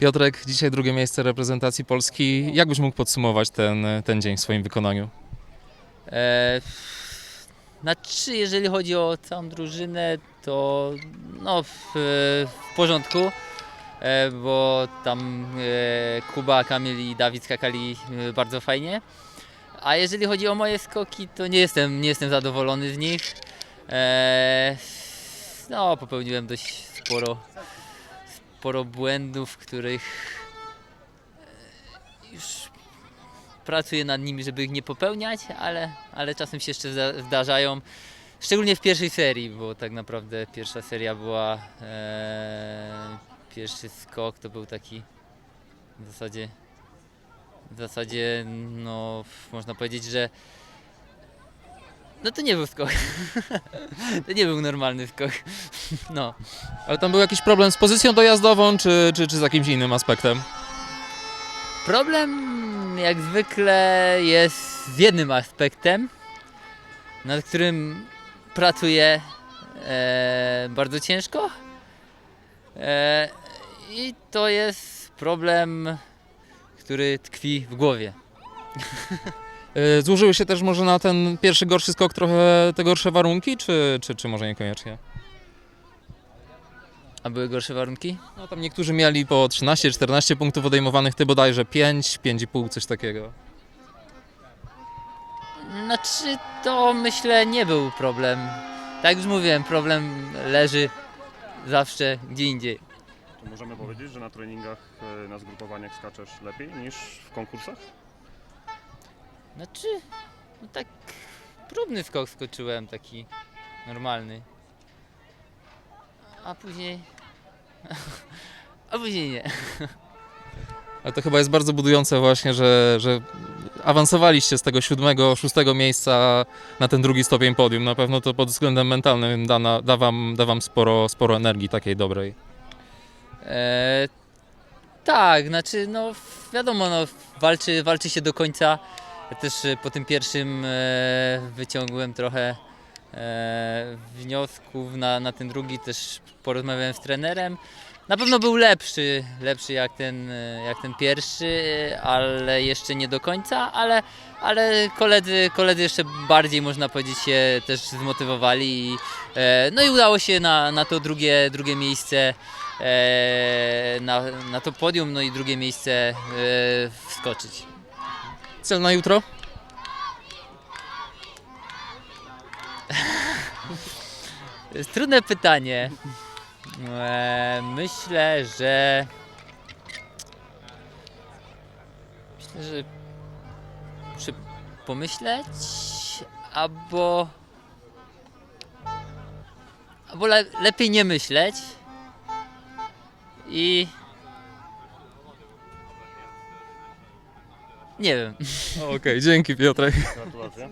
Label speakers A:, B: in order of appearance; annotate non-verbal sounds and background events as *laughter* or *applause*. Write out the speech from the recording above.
A: Piotrek, dzisiaj drugie miejsce reprezentacji Polski. Jak byś mógł podsumować ten, ten dzień w swoim wykonaniu?
B: E, znaczy, jeżeli chodzi o całą drużynę, to no, w, w porządku, e, bo tam e, Kuba, Kamil i Dawid skakali e, bardzo fajnie. A jeżeli chodzi o moje skoki, to nie jestem, nie jestem zadowolony z nich. E, no, popełniłem dość sporo, sporo błędów, których e, już pracuję nad nimi, żeby ich nie popełniać, ale, ale czasem się jeszcze zda- zdarzają. Szczególnie w pierwszej serii, bo tak naprawdę pierwsza seria była. E, pierwszy skok to był taki w zasadzie. W zasadzie, no, można powiedzieć, że. No to nie był skok. *laughs* to nie był normalny skok. *laughs* no.
A: Ale tam był jakiś problem z pozycją dojazdową, czy, czy, czy z jakimś innym aspektem?
B: Problem jak zwykle jest z jednym aspektem, nad którym pracuję e, bardzo ciężko. E, I to jest problem, który tkwi w głowie. *laughs*
A: E, Złożyły się też może na ten pierwszy gorszy skok trochę te gorsze warunki, czy, czy, czy może niekoniecznie?
B: A były gorsze warunki?
A: No tam niektórzy mieli po 13-14 punktów odejmowanych, ty bodajże 5, 5,5, coś takiego.
B: Znaczy, to myślę nie był problem. Tak jak już mówiłem, problem leży zawsze gdzie indziej.
C: To możemy powiedzieć, że na treningach, e, na zgrupowaniach skaczesz lepiej niż w konkursach?
B: Znaczy, no tak próbny skok skoczyłem, taki normalny. A później... *laughs* A później nie.
A: Ale to chyba jest bardzo budujące właśnie, że, że awansowaliście z tego siódmego, szóstego miejsca na ten drugi stopień podium. Na pewno to pod względem mentalnym da, na, da, wam, da wam sporo, sporo energii takiej dobrej.
B: E, tak, znaczy, no wiadomo, no, walczy, walczy się do końca. Ja też e, po tym pierwszym e, wyciągłem trochę e, wniosków na, na ten drugi, też porozmawiałem z trenerem. Na pewno był lepszy, lepszy jak ten, jak ten pierwszy, ale jeszcze nie do końca, ale, ale koledzy, koledzy jeszcze bardziej można powiedzieć się też zmotywowali i, no i udało się na, na to drugie, drugie miejsce na, na to podium, no i drugie miejsce wskoczyć.
A: Cel na jutro?
B: Trudne pytanie. E, myślę, że. Myślę, że. Muszę pomyśleć, albo. Albo le, lepiej nie myśleć. I. Nie wiem.
A: Okej, dzięki Piotrek.
C: Gratulacje.